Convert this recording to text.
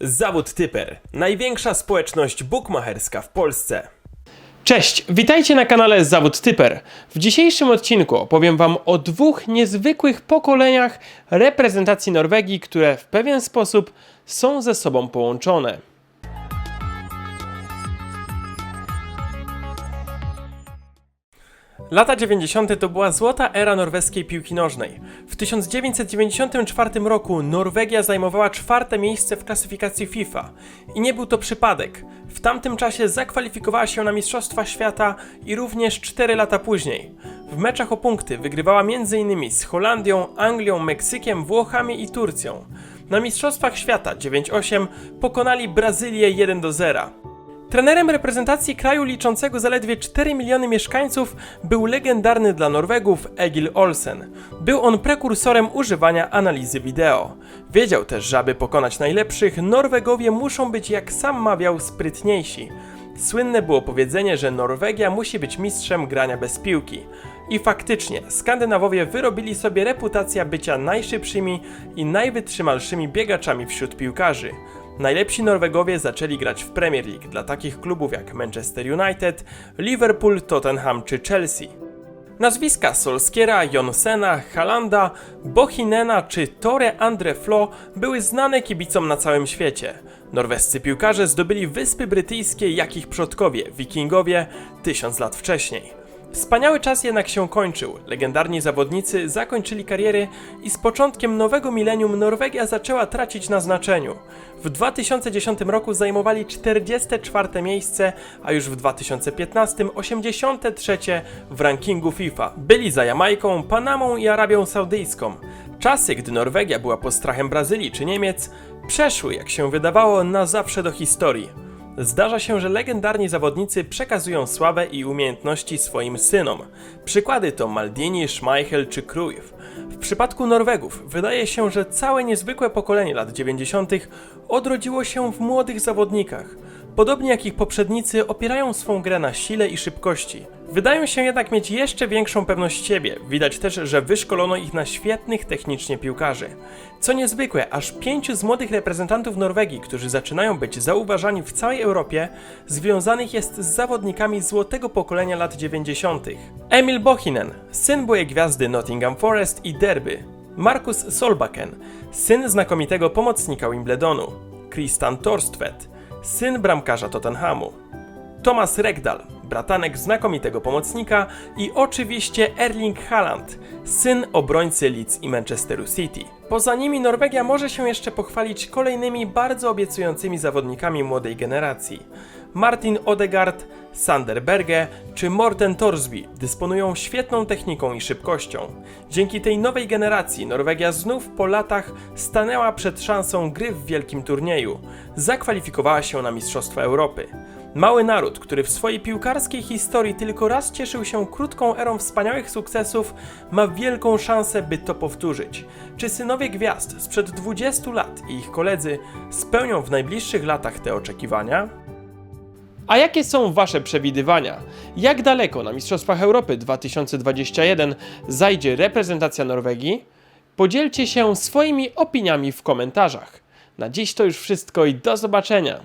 Zawód typer. Największa społeczność bukmacherska w Polsce. Cześć, witajcie na kanale Zawód Typer. W dzisiejszym odcinku opowiem Wam o dwóch niezwykłych pokoleniach reprezentacji Norwegii, które w pewien sposób są ze sobą połączone. Lata 90. to była złota era norweskiej piłki nożnej. W 1994 roku Norwegia zajmowała czwarte miejsce w klasyfikacji FIFA. I nie był to przypadek. W tamtym czasie zakwalifikowała się na Mistrzostwa Świata i również 4 lata później. W meczach o punkty wygrywała m.in. z Holandią, Anglią, Meksykiem, Włochami i Turcją. Na Mistrzostwach Świata 9-8 pokonali Brazylię 1-0. Trenerem reprezentacji kraju liczącego zaledwie 4 miliony mieszkańców był legendarny dla Norwegów Egil Olsen. Był on prekursorem używania analizy wideo. Wiedział też, że aby pokonać najlepszych, Norwegowie muszą być, jak sam mawiał, sprytniejsi. Słynne było powiedzenie, że Norwegia musi być mistrzem grania bez piłki. I faktycznie, Skandynawowie wyrobili sobie reputację bycia najszybszymi i najwytrzymalszymi biegaczami wśród piłkarzy. Najlepsi Norwegowie zaczęli grać w Premier League dla takich klubów jak Manchester United, Liverpool, Tottenham czy Chelsea. Nazwiska Solskiera, Jonsena, Halanda, Bohinena czy Tore Andre Flo były znane kibicom na całym świecie. Norwescy piłkarze zdobyli Wyspy Brytyjskie jak ich przodkowie, wikingowie, tysiąc lat wcześniej. Wspaniały czas jednak się kończył. Legendarni zawodnicy zakończyli kariery i z początkiem nowego milenium Norwegia zaczęła tracić na znaczeniu. W 2010 roku zajmowali 44 miejsce, a już w 2015 83 w rankingu FIFA. Byli za Jamajką, Panamą i Arabią Saudyjską. Czasy, gdy Norwegia była postrachem Brazylii czy Niemiec, przeszły, jak się wydawało, na zawsze do historii. Zdarza się, że legendarni zawodnicy przekazują sławę i umiejętności swoim synom. Przykłady to Maldini, Schmeichel czy Cruyff. W przypadku Norwegów wydaje się, że całe niezwykłe pokolenie lat 90. odrodziło się w młodych zawodnikach. Podobnie jak ich poprzednicy opierają swą grę na sile i szybkości. Wydają się jednak mieć jeszcze większą pewność siebie. Widać też, że wyszkolono ich na świetnych technicznie piłkarzy. Co niezwykłe, aż pięciu z młodych reprezentantów Norwegii, którzy zaczynają być zauważani w całej Europie, związanych jest z zawodnikami złotego pokolenia lat 90. Emil Bohinen, syn byłej gwiazdy Nottingham Forest i Derby. Markus Solbakken, syn znakomitego pomocnika Wimbledonu. Christian Torstvedt, syn bramkarza Tottenhamu. Thomas Rekdal, bratanek znakomitego pomocnika i oczywiście Erling Haaland, syn obrońcy Leeds i Manchesteru City. Poza nimi Norwegia może się jeszcze pochwalić kolejnymi bardzo obiecującymi zawodnikami młodej generacji. Martin Odegaard, Sander Berge czy Morten Torsby dysponują świetną techniką i szybkością. Dzięki tej nowej generacji Norwegia znów po latach stanęła przed szansą gry w wielkim turnieju. Zakwalifikowała się na Mistrzostwa Europy. Mały naród, który w swojej piłkarskiej historii tylko raz cieszył się krótką erą wspaniałych sukcesów, ma wielką szansę, by to powtórzyć. Czy synowie gwiazd sprzed 20 lat i ich koledzy spełnią w najbliższych latach te oczekiwania? A jakie są Wasze przewidywania? Jak daleko na Mistrzostwach Europy 2021 zajdzie reprezentacja Norwegii? Podzielcie się swoimi opiniami w komentarzach. Na dziś to już wszystko i do zobaczenia.